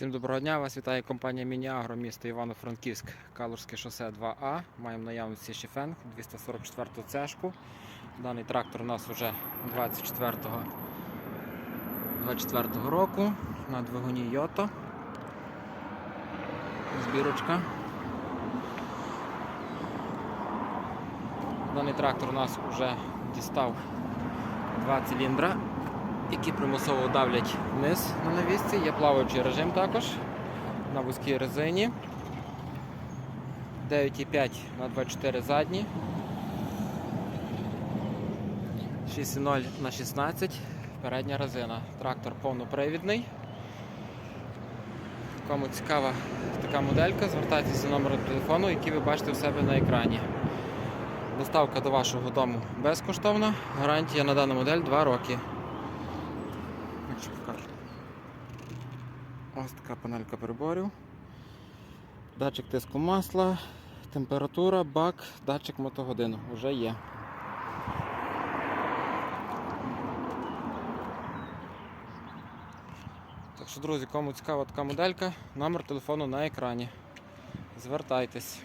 Всім доброго дня, вас вітає компанія Мініагро, місто Івано-Франківськ, Калужське шосе 2А. Маємо наявності Шіфенг 244 цешку. Даний трактор у нас вже 24-го 24 року на двигуні Йото. Збірочка. Даний трактор у нас вже дістав два циліндра які примусово давлять вниз на навісці. Є плаваючий режим також на вузькій резині. 9,5 на 24 задні. 6,0 на 16 передня резина. Трактор повнопривідний. Кому цікава така моделька, звертайтеся за номером телефону, який ви бачите у себе на екрані. Доставка до вашого дому безкоштовна. Гарантія на дану модель 2 роки. Покажу. Ось така панелька приборів. Датчик тиску масла, температура, бак, датчик мотогодину вже є. Так що, друзі, кому цікава така моделька, номер телефону на екрані. Звертайтесь.